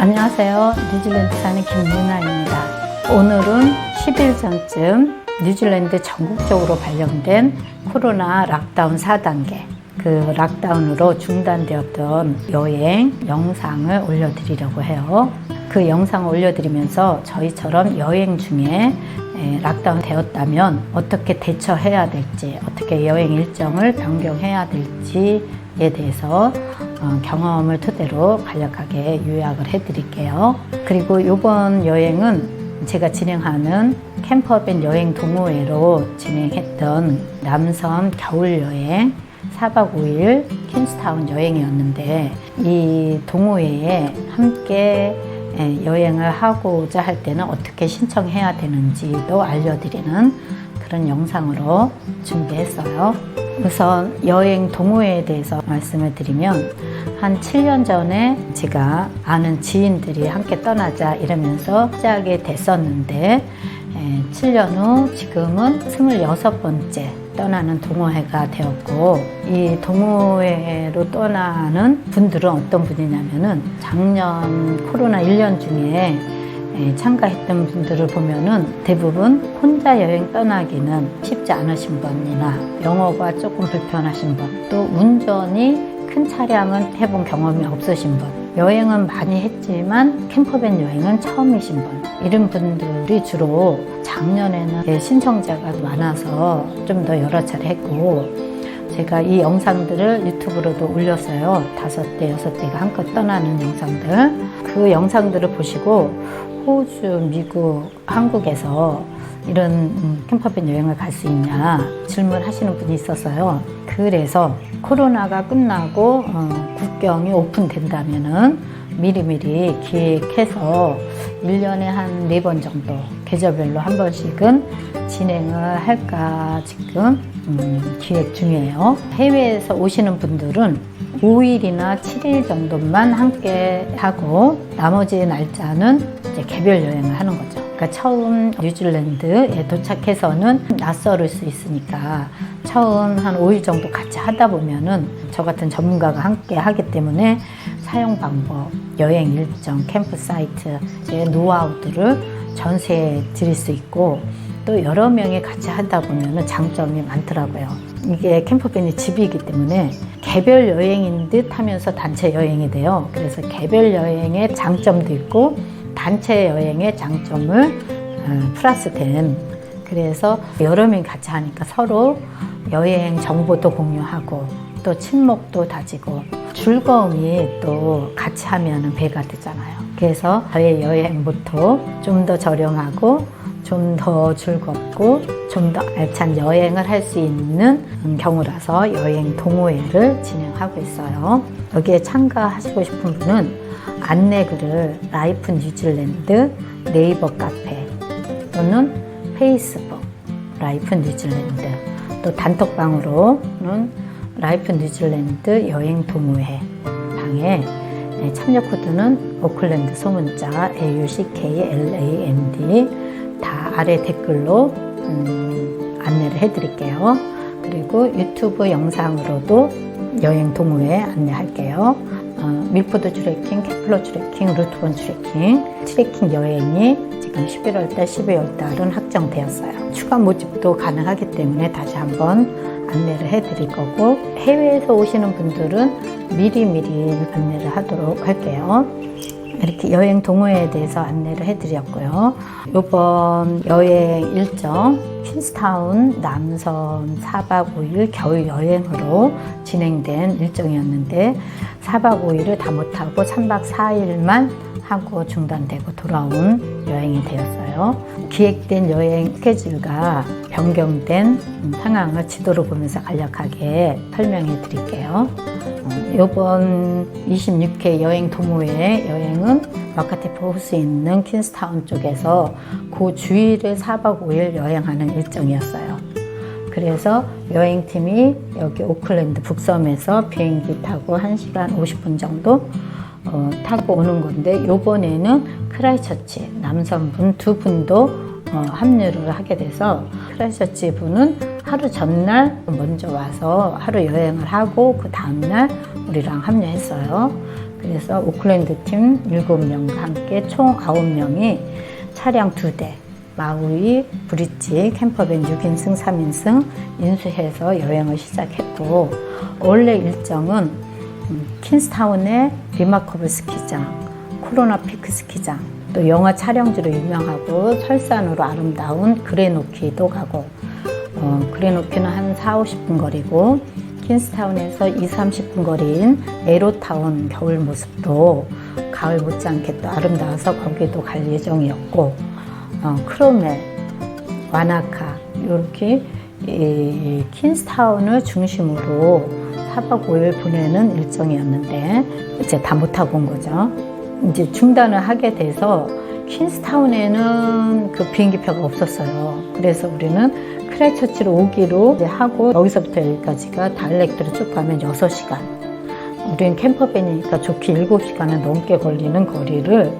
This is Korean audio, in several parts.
안녕하세요. 뉴질랜드 사는 김민아입니다. 오늘은 10일 전쯤 뉴질랜드 전국적으로 발령된 코로나 락다운 4단계 그 락다운으로 중단되었던 여행 영상을 올려드리려고 해요. 그 영상을 올려드리면서 저희처럼 여행 중에 에, 락다운 되었다면 어떻게 대처해야 될지, 어떻게 여행 일정을 변경해야 될지에 대해서 어, 경험을 토대로 간략하게 요약을 해드릴게요. 그리고 이번 여행은 제가 진행하는 캠퍼밴 여행 동호회로 진행했던 남섬 겨울 여행 4박 5일 킨스타운 여행이었는데 이 동호회에 함께 예, 여행을 하고자 할 때는 어떻게 신청해야 되는지도 알려드리는 그런 영상으로 준비했어요. 우선 여행 동호회에 대해서 말씀을 드리면 한 7년 전에 제가 아는 지인들이 함께 떠나자 이러면서 시작이 됐었는데 7년 후 지금은 26번째 떠나는 동호회가 되었고 이 동호회로 떠나는 분들은 어떤 분이냐면은 작년 코로나 1년 중에 예, 참가했던 분들을 보면은 대부분 혼자 여행 떠나기는 쉽지 않으신 분이나 영어가 조금 불편하신 분, 또 운전이 큰 차량은 해본 경험이 없으신 분, 여행은 많이 했지만 캠퍼밴 여행은 처음이신 분, 이런 분들이 주로 작년에는 신청자가 많아서 좀 더 여러 차례 했고, 제가 이 영상들을 유튜브로도 올렸어요. 다섯 대, 여섯 대가 한껏 떠나는 영상들. 그 영상들을 보시고 호주, 미국, 한국에서 이런 음, 캠퍼밴 여행을 갈 수 있냐 질문하시는 분이 있었어요. 그래서 코로나가 끝나고 어, 국경이 오픈된다면은 미리미리 기획해서 1년에 한네번 정도 계절별로 한 번씩은 진행을 할까 지금 음, 기획 중이에요. 해외에서 오시는 분들은 5일이나 7일 정도만 함께 하고 나머지 날짜는 이제 개별 여행을 하는 거죠. 그러니까 처음 뉴질랜드에 도착해서는 낯설을 수 있으니까 처음 한 5일 정도 같이 하다 보면은 저 같은 전문가가 함께 하기 때문에 사용 방법, 여행 일정, 캠프 사이트, 제 노하우들을 전수해 드릴 수 있고 또 여러 명이 같이 하다 보면 장점이 많더라고요. 이게 캠퍼밴이 집이기 때문에 개별 여행인 듯 하면서 단체 여행이 돼요. 그래서 개별 여행의 장점도 있고 단체 여행의 장점을 어, 플러스 된 그래서 여러 명 같이 하니까 서로 여행 정보도 공유하고 또 친목도 다지고 즐거움이 또 같이 하면 배가 되잖아요. 그래서 저의 여행 모토 좀 더 저렴하고 좀 더 즐겁고 좀 더 알찬 여행을 할 수 있는 경우라서 여행 동호회를 진행하고 있어요. 여기에 참가하시고 싶은 분은 안내글을 라이프 뉴질랜드 네이버 카페 또는 페이스북 라이프 뉴질랜드 또 단톡방으로는 라이프 뉴질랜드 여행 동호회 방에 참여 코드는 오클랜드 소문자 AUCKLAND 다 아래 댓글로 음, 안내를 해드릴게요. 그리고 유튜브 영상으로도 여행 동호회 안내할게요. 어, 밀포드 트레킹, 케플러 트레킹, 루트본 트레킹, 트레킹 여행이 지금 11월달, 12월달은 확정되었어요. 추가 모집도 가능하기 때문에 다시 한번 안내를 해드릴 거고 해외에서 오시는 분들은 미리미리 안내를 하도록 할게요. 이렇게 여행 동호회에 대해서 안내를 해드렸고요. 이번 여행 일정 퀸스타운 남섬 4박 5일 겨울 여행으로 진행된 일정이었는데 4박 5일을 다 못하고 3박 4일만 하고 중단되고 돌아온 여행이 되었어요. 기획된 여행 스케줄과 변경된 상황을 지도로 보면서 간략하게 설명해 드릴게요. 이번 26회 여행 동호회 여행은 마카테프 호수에 있는 퀸스타운 쪽에서 그 주위를 4박 5일 여행하는 일정이었어요. 그래서 여행팀이 여기 오클랜드 북섬에서 비행기 타고 1시간 50분 정도 어, 타고 오는 건데 요번에는 크라이처치 남성분 두 분도 어, 합류를 하게 돼서 크라이처치 분은 하루 전날 먼저 와서 하루 여행을 하고 그 다음날 우리랑 합류했어요. 그래서 오클랜드 팀 7명과 함께 총 9명이 차량 2대, 마우이, 브릿지, 캠퍼밴 6인승, 3인승 인수해서 여행을 시작했고 원래 일정은 음, 킨스타운의 리마커블 스키장, 코로나 피크 스키장, 또 영화 촬영지로 유명하고 설산으로 아름다운 그레노키도 가고 어, 그레노키는 한 4, 50분 거리고 킨스타운에서 2, 30분 거리인 에로타운 겨울 모습도 가을 못지않게 또 아름다워서 거기도 갈 예정이었고 어, 크로멜, 와나카 이렇게 이 킨스타운을 중심으로 4박 5일 보내는 일정이었는데 이제 다 못하고 온 거죠. 이제 중단을 하게 돼서 킨스타운에는 그 비행기표가 없었어요. 그래서 우리는 크라이처치로 오기로 하고 여기서부터 여기까지가 다이렉트로 쭉 가면 6시간. 우리는 캠퍼밴이니까 좋게 7시간은 넘게 걸리는 거리를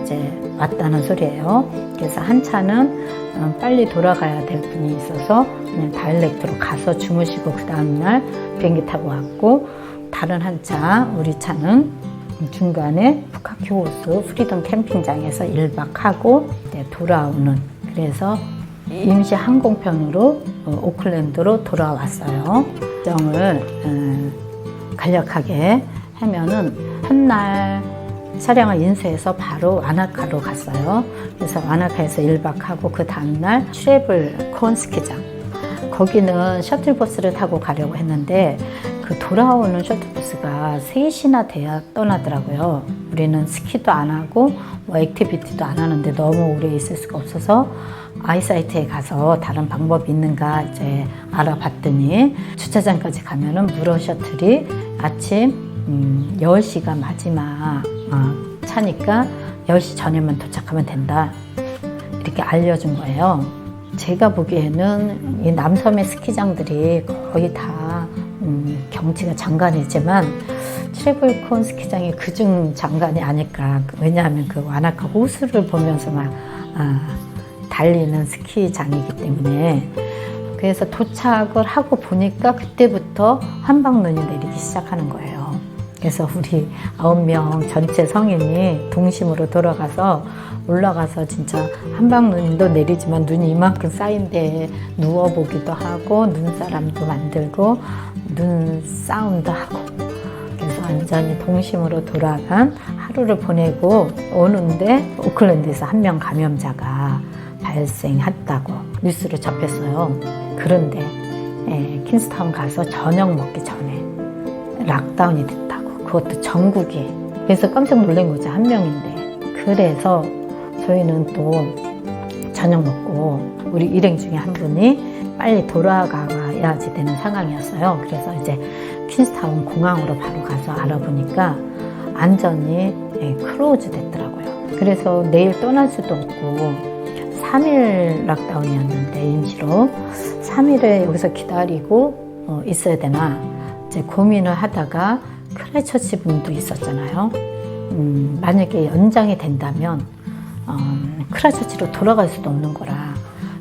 이제 왔다는 소리예요. 그래서 한 차는 어, 빨리 돌아가야 될 분이 있어서 그냥 다이렉트로 가서 주무시고 그 다음날 비행기 타고 왔고 다른 한 차 우리 차는 중간에 푸카키호스 프리덤 캠핑장에서 1박하고 돌아오는 그래서 임시 항공편으로 어, 오클랜드로 돌아왔어요. 일정을 음, 간략하게 하면은 첫날 차량을 인수해서 바로 와나카로 갔어요. 그래서 와나카에서 1박하고 그 다음날 트래블 콘 스키장 거기는 셔틀버스를 타고 가려고 했는데 그 돌아오는 셔틀버스가 3시나 돼야 떠나더라고요. 우리는 스키도 안 하고 뭐 액티비티도 안 하는데 너무 오래 있을 수가 없어서 아이사이트에 가서 다른 방법이 있는가 이제 알아봤더니 주차장까지 가면은 무료 셔틀이 아침 음, 10시가 마지막 어, 차니까 10시 전에만 도착하면 된다. 이렇게 알려준 거예요. 제가 보기에는 이 남섬의 스키장들이 거의 다 음, 경치가 장관이지만 트래블콘 스키장이 그중 장관이 아닐까. 왜냐하면 그 와나카 호수를 보면서 막 아, 달리는 스키장이기 때문에 그래서 도착을 하고 보니까 그때부터 한방눈이 내리기 시작하는 거예요. 그래서 우리 아홉 명 전체 성인이 동심으로 돌아가서 올라가서 진짜 한방 눈도 내리지만 눈이 이만큼 쌓인데 누워보기도 하고 눈사람도 만들고 눈 싸움도 하고 그래서 완전히 동심으로 돌아간 하루를 보내고 오는데 오클랜드에서 한 명 감염자가 발생했다고 뉴스를 접했어요. 그런데 예, 킨스타운 가서 저녁 먹기 전에 락다운이 됐다고. 그것도 전국이. 그래서 깜짝 놀란 거죠. 한 명인데. 그래서 저희는 또 저녁 먹고 우리 일행 중에 한 분이 빨리 돌아가야지 되는 상황이었어요. 그래서 이제 퀸스타운 공항으로 바로 가서 알아보니까 안전이 예, 크로즈 됐더라고요. 그래서 내일 떠날 수도 없고 3일 락다운이었는데 임시로 3일에 여기서 기다리고 어, 있어야 되나 이제 고민을 하다가 크라이처치 분도 있었잖아요. 음, 만약에 연장이 된다면 어, 크라이처치로 돌아갈 수도 없는 거라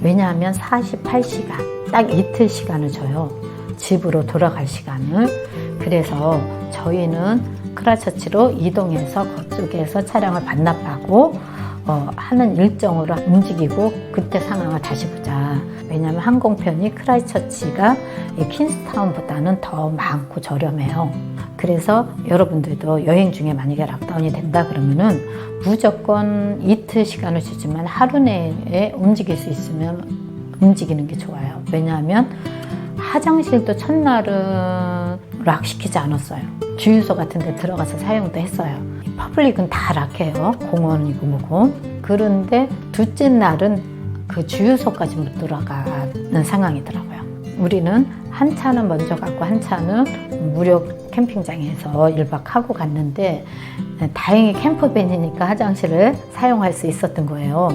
왜냐하면 48시간 딱 이틀 시간을 줘요. 집으로 돌아갈 시간을 그래서 저희는 크라이처치로 이동해서 그쪽에서 차량을 반납하고 어, 하는 일정으로 움직이고 그때 상황을 다시 보자. 왜냐하면 항공편이 크라이처치가 이 퀸스타운보다는 더 많고 저렴해요. 그래서 여러분들도 여행 중에 만약에 락다운이 된다 그러면은 무조건 이틀 시간을 주지만 하루 내에 움직일 수 있으면 움직이는 게 좋아요. 왜냐하면 화장실도 첫날은 락 시키지 않았어요. 주유소 같은 데 들어가서 사용도 했어요. 퍼블릭은 다 락해요. 공원이고 뭐고. 그런데 둘째 날은 그 주유소까지 못 들어가는 상황이더라고요. 우리는 한 차는 먼저 갔고 한 차는 무료 캠핑장에서 1박 하고 갔는데 다행히 캠퍼밴이니까 화장실을 사용할 수 있었던 거예요.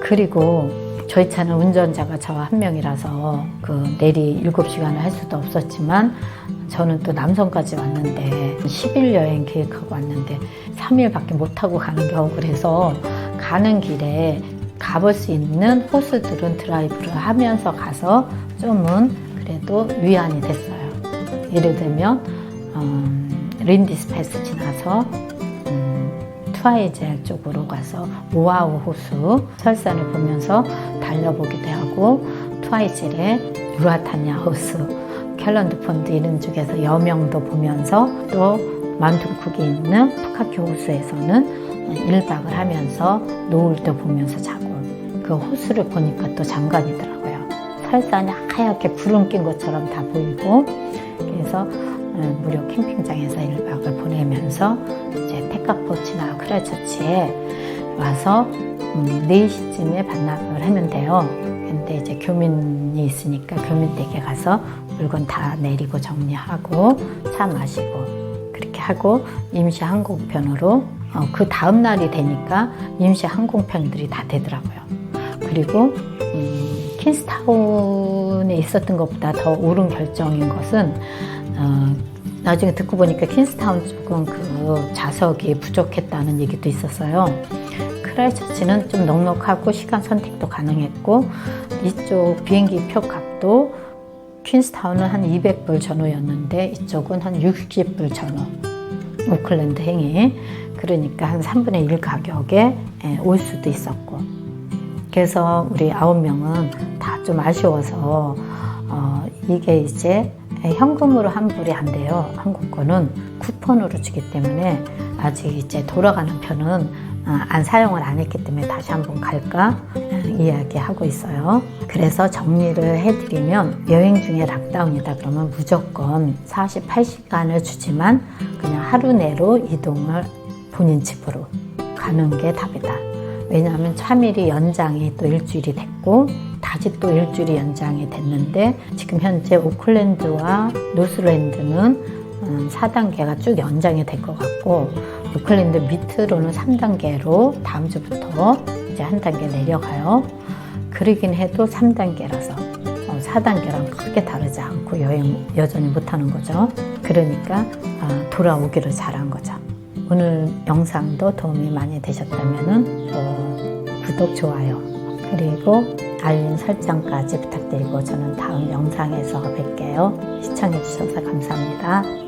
그리고 저희 차는 운전자가 저와 한 명이라서 그 내리 7시간을 할 수도 없었지만 저는 또 남성까지 왔는데 10일 여행 계획하고 왔는데 3일밖에 못하고 가는 경우 그래서 가는 길에 가볼 수 있는 호수들은 드라이브를 하면서 가서 좀은 그래도 위안이 됐어요. 예를 들면 음, 린디스 패스 지나서 투아이젤 쪽으로 가서 오아우 호수 설산을 보면서 달려보기도 하고 투아이젤의 우라타냐 호수 캘런드 폰드 이런 쪽에서 여명도 보면서 또 마운틴쿡이 있는 푸카큐 호수에서는 1박을 하면서 노을도 보면서 자고 그 호수를 보니까 또 장관이더라고요. 설산이 하얗게 구름 낀 것처럼 다 보이고 그래서 어, 무료 캠핑장에서 1박을 보내면서 이제 테카포치나 크라처치에 와서 음, 4시쯤에 반납을 하면 돼요. 근데 이제 교민이 있으니까 교민 댁에 가서 물건 다 내리고 정리하고 차 마시고 그렇게 하고 임시 항공편으로 어, 그 다음 날이 되니까 임시 항공편들이 다 되더라고요. 그리고 음, 킨스타운에 있었던 것보다 더 옳은 결정인 것은 어, 나중에 듣고 보니까 킨스타운 쪽은 그 좌석이 부족했다는 얘기도 있었어요. 크라이처치는 좀 넉넉하고 시간 선택도 가능했고 이쪽 비행기 표 값도 퀸스타운은 한 200불 전후였는데 이쪽은 한 60불 전후 오클랜드 행이 그러니까 한 3분의 1 가격에 예, 올 수도 있었고 그래서 우리 아홉 명은 다 좀 아쉬워서 어, 이게 이제 현금으로 환불이 안 돼요. 한국 거는 쿠폰으로 주기 때문에 아직 이제 돌아가는 편은 어, 안 사용을 안 했기 때문에 다시 한번 갈까 어, 이야기하고 있어요. 그래서 정리를 해드리면 여행 중에 락다운이다 그러면 무조건 48시간을 주지만 그냥 하루 내로 이동을 본인 집으로 가는 게 답이다. 왜냐하면 3일이 연장이 또 일주일이 됐고 다시 또 일주일이 연장이 됐는데 지금 현재 오클랜드와 노스랜드는 음, 4단계가 쭉 연장이 될 것 같고 오클랜드 밑으로는 3단계로 다음 주부터 이제 한 단계 내려가요. 그러긴 해도 3단계라서 4단계랑 크게 다르지 않고 여행 여전히 못하는 거죠. 그러니까 아, 돌아오기를 잘한 거죠. 오늘 영상도 도움이 많이 되셨다면 어, 구독, 좋아요 그리고 알림 설정까지 부탁드리고 저는 다음 영상에서 뵐게요. 시청해주셔서 감사합니다.